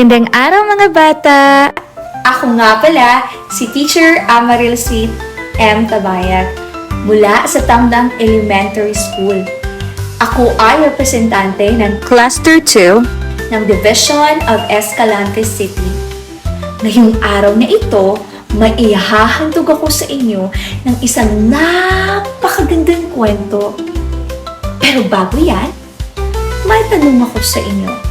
Magandang araw mga bata! Ako nga pala, si Teacher Amaril Sweet M. Tabayag mula sa Tamdang Elementary School. Ako ay representante ng Cluster 2, ng Division of Escalante City. Ngayong araw na ito, may ihahandog ako sa inyo ng isang napakagandang kwento. Pero bago yan, may tanong ako sa inyo.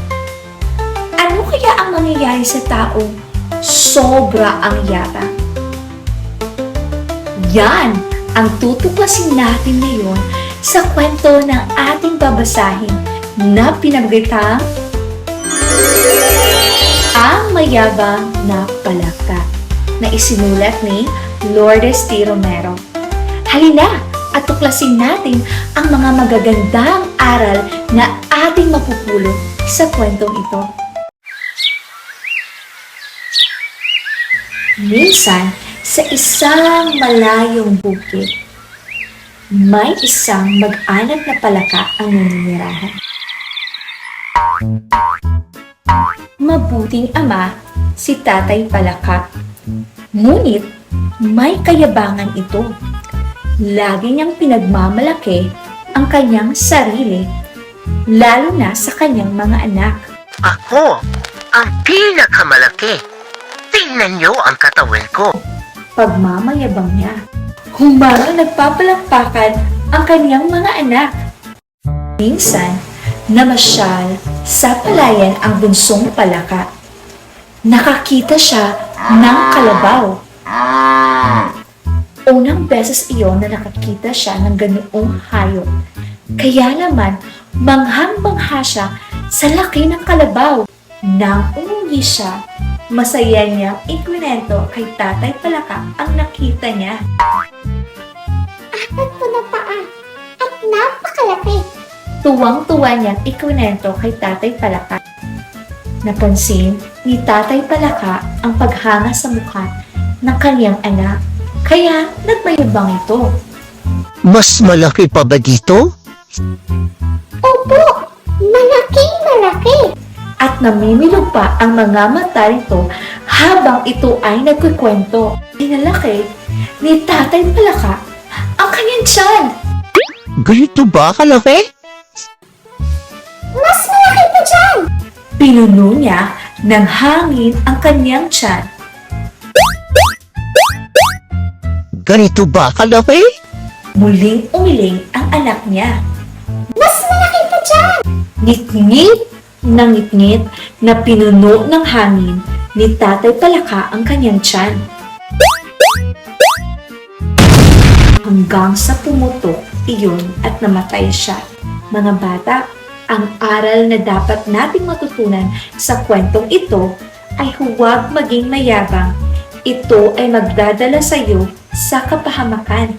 Ano kaya ang mangyayari sa taong sobra ang yabang? Yan ang tutuklasin natin ngayon sa kwento ng ating babasahin na pinagritang ang Mayabang na Palaka na isinulat ni Lourdes T. Romero. Halina at tuklasin natin ang mga magagandang aral na ating mapupulot sa kwentong ito. Minsan, sa isang malayong bukid, may isang mag-anak na palaka ang naninirahan. Mabuting ama si Tatay Palaka. Ngunit may kayabangan ito. Lagi niyang pinagmamalaki ang kanyang sarili, lalo na sa kanyang mga anak. Ako ang pinakamalaki. Tingnan niyo ang katawan ko. Pagmamayabang niya. Humanga nagpapalakpakan ang kanyang mga anak. Minsan, namasyal sa palayan ang bunsong palaka. Nakakita siya ng kalabaw. Unang beses iyon na nakakita siya ng ganoong hayop. Kaya naman, manghang-mangha siya sa laki ng kalabaw. Nang umuwi siya, masaya niyang ikwento kay Tatay Palaka ang nakita niya. apat po na paa at napakalaki. Tuwang-tuwa niyang ikwento kay Tatay Palaka. Napansin ni Tatay Palaka ang paghanga sa mukha ng kanyang anak. Kaya nagmayabang ito. Mas malaki pa ba dito? Opo, malaking malaki. Namimilog pa ang mga mata nito habang ito ay nagkikwento. Inalaki ni Tatay Palaka ang kanyang tiyan. Ganito ba kalaki? Mas malaki pa dyan. Pinuno niya ng hangin ang kanyang tiyan. Ganito ba kalaki? Muling umiling ang anak niya. Mas malaki pa dyan. Ngit-ngit na ngit-ngit na pinuno ng hangin ni Tatay Palaka ang kanyang tiyan. Hanggang sa pumutok iyon at namatay siya. Mga bata, ang aral na dapat nating matutunan sa kwentong ito ay huwag maging mayabang. Ito ay magdadala sa iyo sa kapahamakan.